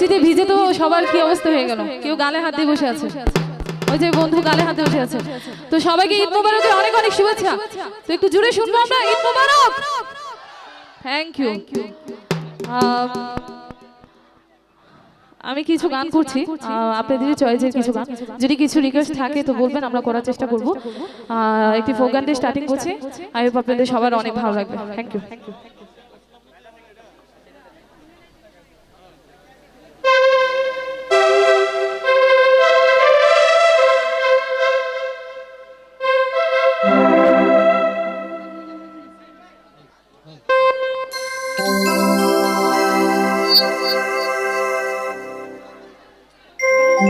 বৃষ্টিতে ভিজে তো সবার কি অবস্থা হয়ে গেল? কেউ গালে হাত দিয়ে বসে আছে। ওই যে বন্ধু গালে হাতে বসে আছে। তো সবাইকে ঈদ মোবারকের অনেক অনেক শুভেচ্ছা। তো একটু জুড়ে শুনব আমরা ঈদ মোবারক! থ্যাংক ইউ আমি কিছু গান করছি। আপনাদের চয়েসের কিছু গান। যদি কিছু রিকোয়েস্ট থাকে তো বলবেন আমরা করার চেষ্টা করব। একটি ফোক গান দিয়ে স্টার্টিং করছি আই হোপ আপনাদের সবার অনেক ভালো লাগবে। থ্যাংক ইউ ওরে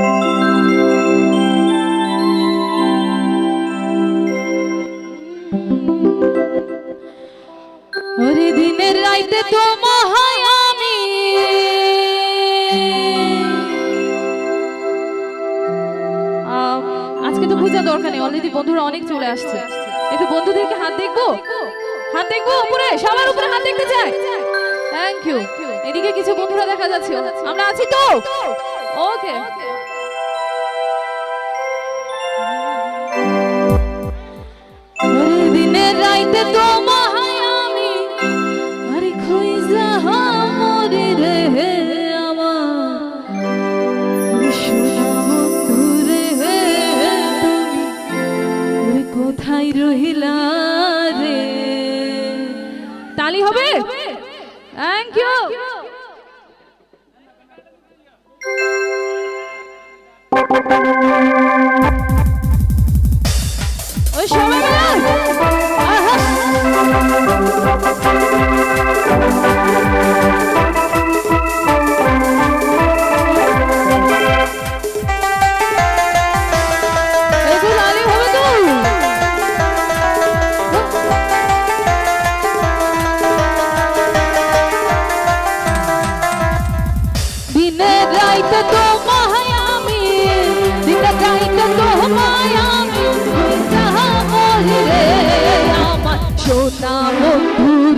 আজকে তো খোঁজা দরকার নেই অলরেডি বন্ধুরা অনেক চলে আসছে। একটু বন্ধুদেরকে হাত দেখব? হাত দেখব উপরে? সবার উপরে হাত দেখতে চাই। থ্যাংক ইউ এদিকে কিছু বন্ধুরা দেখা যাচ্ছে। আমরা আছি তো? ওকে দিনের তো মহায় আমি, আরে খুঁজা মরে রে তুমি কোথায় রহিলা রে? তালি হবে? থ্যাংক ইউ ওই সবাই একটু লালি হবে তো দিনের রাইতে তো মায়ামি দিনের সোনা বন্ধু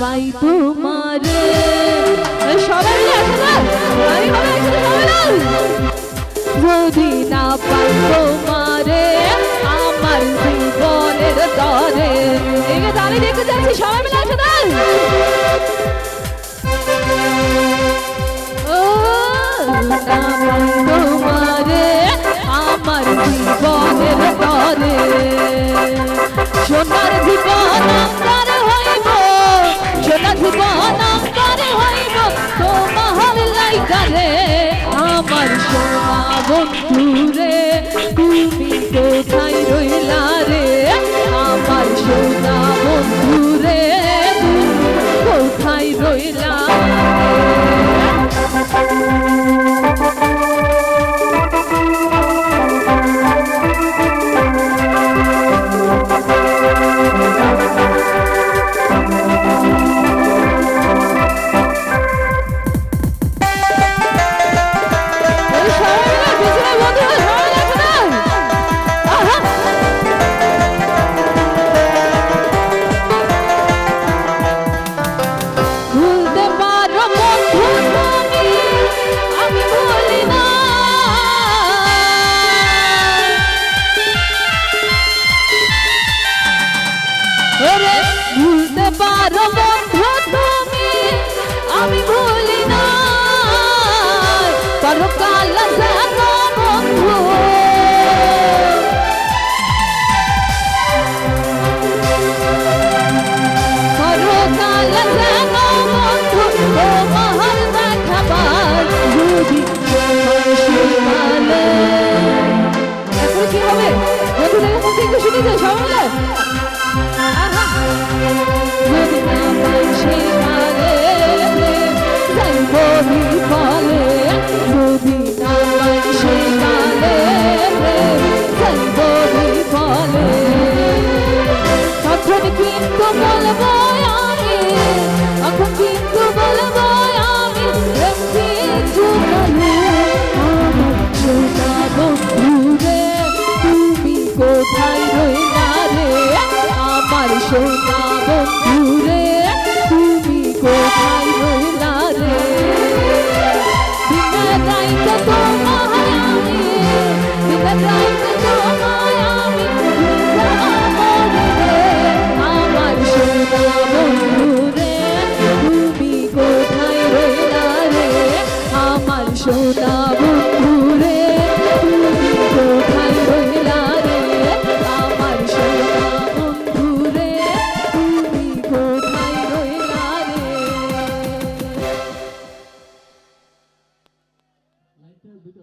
পাই তোমারে। সবাই যদি না পাই তোমারে, আমার জীবনের দাঁড়িয়ে দেখতে যাচ্ছি সবাই মিলে পাই তোমারে। আমার সোনা বন্ধু রে তুমি কোথায় বারো বন্ধ তুমি আমি ভুল Monica